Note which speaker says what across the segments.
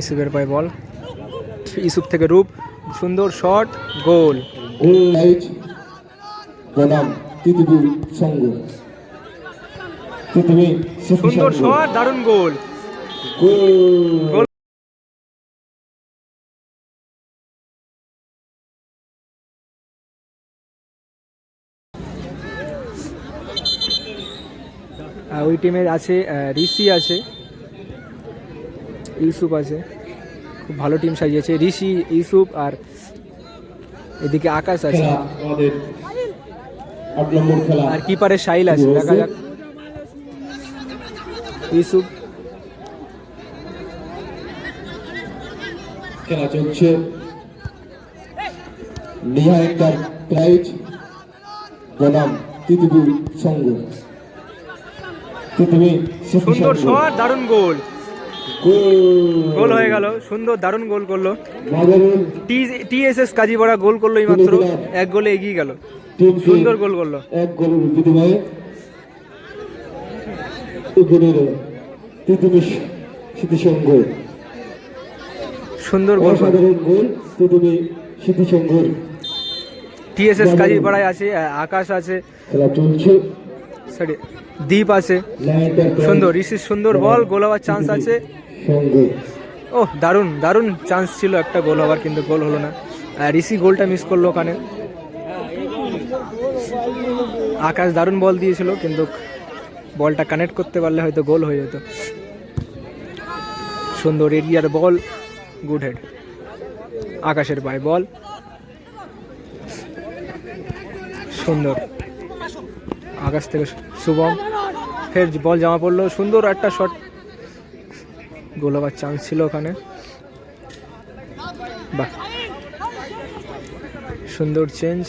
Speaker 1: ইসুফের পায়ে বল। ইসুফ থেকে রূপ। সুন্দর শট গোল। সুন্দর শট দারুণ গোল।
Speaker 2: গোল।
Speaker 1: গোল। ওই টিমের আছে ঋষি আছে। ইউসুফ আছে। খুব ভালো টিম সাজিয়েছে ঋষি ইউসুফ আর এদিকে আকাশ আছে। আর কিপারে সাইল আছে। দেখা যাক। ইউসুফ।
Speaker 2: খেলা চলছে। নিহা একটার প্রাইজ বনাম তিতুবি সঙ্গ তিতুবি
Speaker 1: সুন্দর শট দারুণ গোল।
Speaker 2: গোল।
Speaker 1: হয়ে গেল। সুন্দর দারুণ গোল করল। টি টিএসএস কাজীপাড়া গোল করল এই মাত্র। এক গোলে এগিয়ে গেল। সুন্দর গোল করল।
Speaker 2: এক গোলের বিনিময়ে স্মৃতিসংঘ।
Speaker 1: সুন্দর গোল।
Speaker 2: গোল
Speaker 1: টিএসএস কাজীপাড়ায় আছে আকাশ আছে।
Speaker 2: খেলা চলছে।
Speaker 1: সরি দ্বীপ আছে। সুন্দর, ঋষির সুন্দর বল গোল হওয়ার চান্স আছে। ওহ, দারুণ দারুণ চান্স ছিল একটা গোল হওয়ার, কিন্তু গোল হলো না। ঋষি গোলটা মিস করল ওখানে। আকাশ দারুণ বল দিয়েছিল, কিন্তু বলটা কানেক্ট করতে পারলে হয়তো গোল হয়ে যেত। সুন্দর এরিয়ার বল গুড হেড আকাশের পায়ে বল সুন্দর। আকাশ থেকে শুভম। ফের বল জামা পড়ল। সুন্দর একটা শট গোল হওয়ার চান্স ছিল ওখানে। বাহ। সুন্দর চেঞ্জ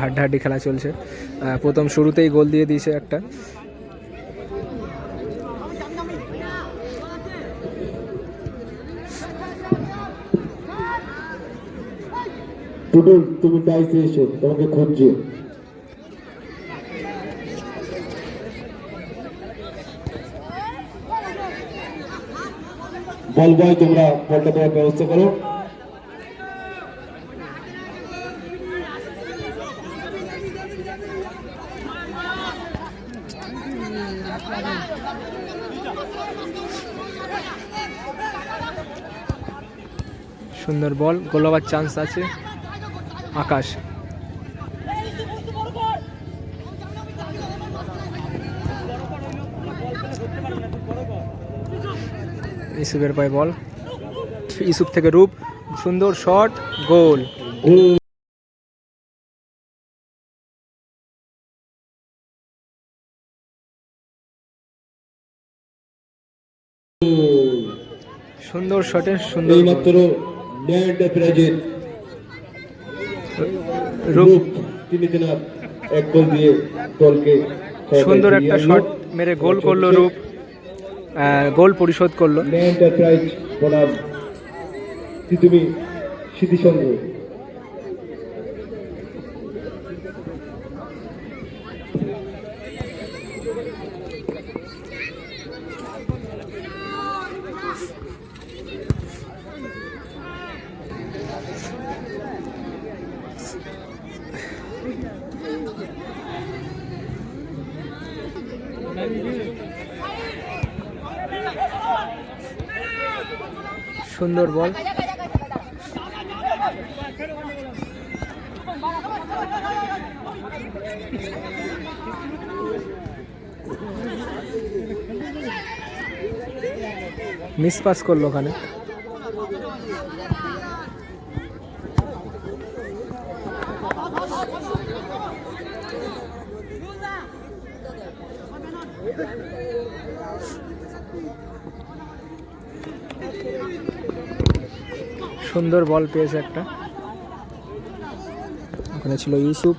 Speaker 1: হাড্ডাহাড্ডি খেলা চলছে। প্রথম শুরুতেই গোল দিয়ে দিয়েছে একটা।
Speaker 2: টুটুল তুমি টাইসে এসো, তোমাকে খুঁজছে। বল বয় তোমরা বলটা দেওয়ার ব্যবস্থা করো।
Speaker 1: সুন্দর বল, গোল হওয়ার চান্স আছে। আকাশ। ইসুফের পায়ে বল। ইসুফ থেকে রূপ। সুন্দর শট গোল। সুন্দর শটে সুন্দর
Speaker 2: মাত্র
Speaker 1: রূপ
Speaker 2: রূপ তিনি এক গোল দিয়ে দলকে
Speaker 1: সুন্দর একটা শট মেরে গোল করল রূপ। গোল পরিশোধ করল।
Speaker 2: ন্যান্ড প্রাইজ বনাম। তিতুমি স্মৃতিসংঘ
Speaker 1: সুন্দর বল। মিস পাস করল ওখানে। সুন্দর বল পেয়েছে একটা। ওখানে ছিল ইউসুফ।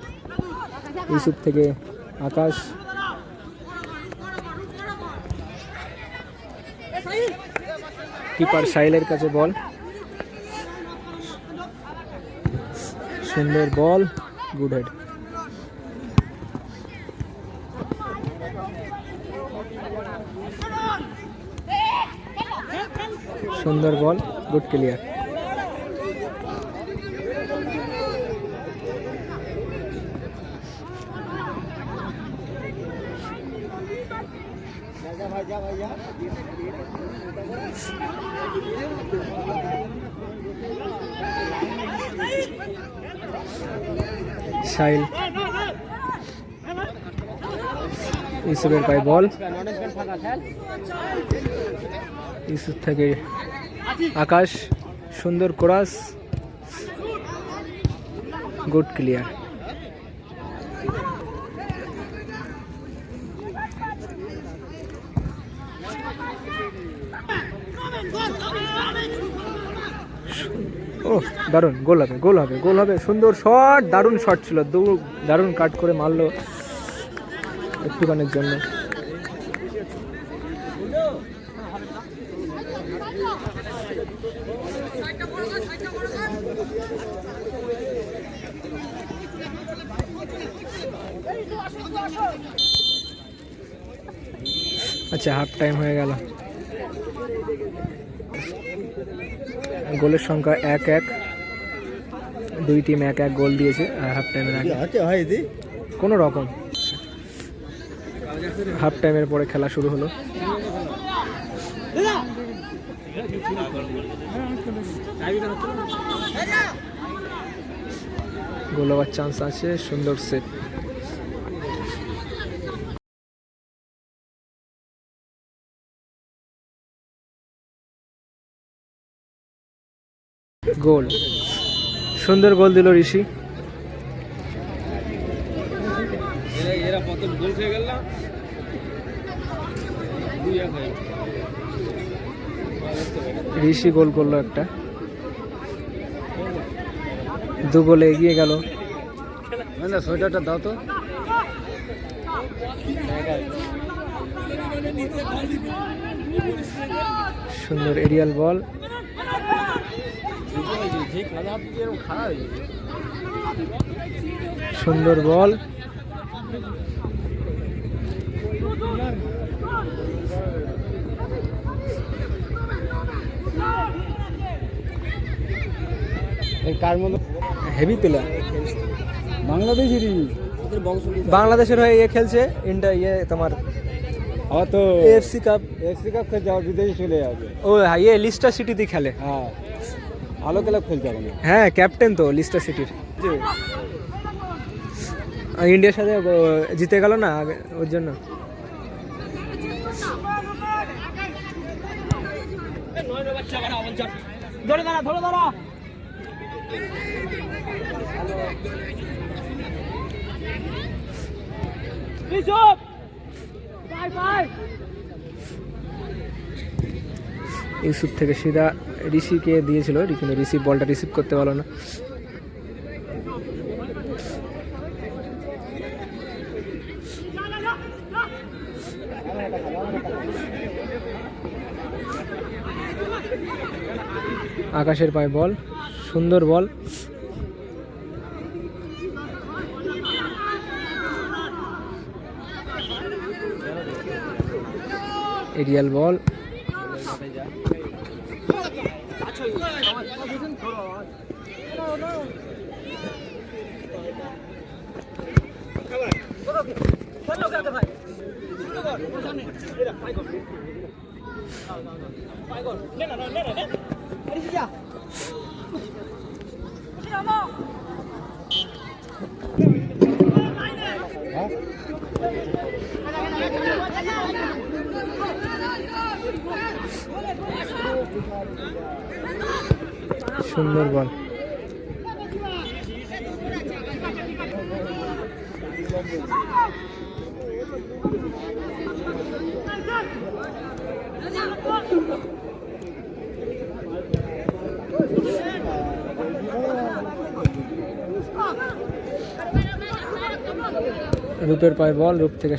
Speaker 1: ইউসুফ থেকে আকাশ। কিপার সাইলের কাছে বল। সুন্দর বল, গুড হেড। সুন্দর বল গুড ক্লিয়ার সাইল ইউসুফের পায়ে বল ইউসুফ থেকে আকাশ, সুন্দর কোরাস, গুড ক্লিয়ার। ও, দারুণ, গোল হবে গোল হবে গোল হবে, সুন্দর শট, দারুণ শট ছিল, দু- দারুণ কাট করে মারলো একটুখানির জন্য। আচ্ছা হাফ টাইম হয়ে গেল। গোলের সংখ্যা এক এক। দুই টিম এক এক গোল দিয়েছে হাফ টাইমের আগে। কোনো রকম। হাফ টাইমের পরে খেলা শুরু হলো। গোল হওয়ার চান্স আছে সুন্দর সেট গোল। সুন্দর গোল দিল ঋষি। ঋষি গোল করল একটা। দু গোলে এগিয়ে গেল।
Speaker 3: সোয়েটারটা দাও তো
Speaker 1: সুন্দর এরিয়াল বল
Speaker 3: যে খেলা এরকম খারাপ হয়ে গেছে
Speaker 1: সুন্দর বল।
Speaker 3: এই কার মতো?
Speaker 1: হেভি প্লেয়ার
Speaker 3: বাংলাদেশেরই।
Speaker 1: বাংলাদেশের হয়ে ইয়ে খেলছে ইন্ডিয়া ইয়ে তোমার
Speaker 3: আমার তো
Speaker 1: এফসি কাপ
Speaker 3: এফসি কাপ খেলতে আবার বিদেশে চলে যাবে।
Speaker 1: ও হ্যাঁ ইয়ে লিস্টার সিটিতে খেলে।
Speaker 3: হ্যাঁ। ভালো ক্লাব খেলতে হবে
Speaker 1: হ্যাঁ ক্যাপ্টেন তো লিস্টার সিটির ইন্ডিয়ার সাথে জিতে গেল না ওর জন্য?
Speaker 3: ধরে দাঁড়া ধরে দাঁড়া।
Speaker 1: ইউসুফ থেকে সিধা ঋষিকে দিয়েছিল। কিন্তু ঋষি বলটা রিসিভ করতে পারল না। আকাশের পায়ে বল, সুন্দর বল। এরিয়াল বল। সুন্দর রূপের পায়ে বল রূপ থেকে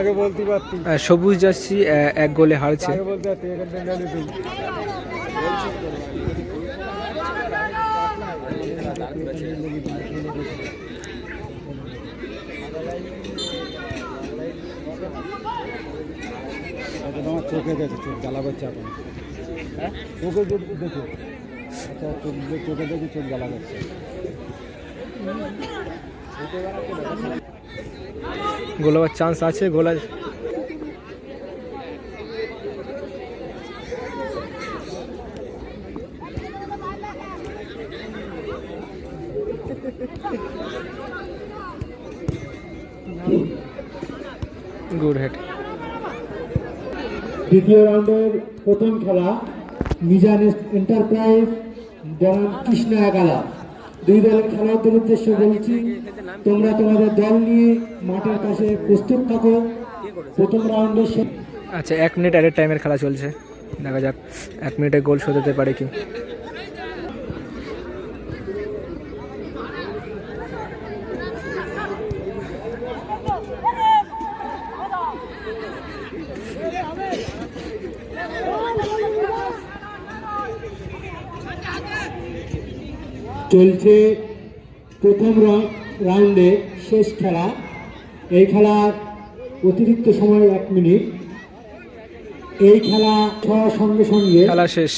Speaker 3: আগে বলতে পারতি।
Speaker 1: সবুজ যাচ্ছি এক গোলে হারছে।
Speaker 3: আগে বলতে পারতি এখান আচ্ছা, চোখে দেখে চোখ জ্বালা করছে এখন। হ্যাঁ? চোখে দেখে আচ্ছা চোখ চোখে দেখে চোখ জ্বালা করছে।
Speaker 1: গোল হওয়ার চান্স আছে, গোলা গুড হেড
Speaker 4: দ্বিতীয় রাউন্ডের প্রথম খেলা, মিজান এন্টারপ্রাইজ বনাম কৃষ্ণ একালা দুই দলের খেলোয়াড়দের উদ্দেশ্যে বলছি তোমরা তোমাদের দল নিয়ে মাঠের কাছে প্রস্তুত থাকো। প্রথম রাউন্ডে
Speaker 1: আচ্ছা এক মিনিট অ্যাডের টাইমের খেলা চলছে। দেখা যাক, এক মিনিটে গোল শোধ হতে পারে কি।
Speaker 4: চলছে প্রথম রাউন্ডে শেষ খেলা। এই খেলার অতিরিক্ত সময় এক মিনিট। এই খেলা হওয়ার সঙ্গে সঙ্গে
Speaker 1: খেলা শেষ।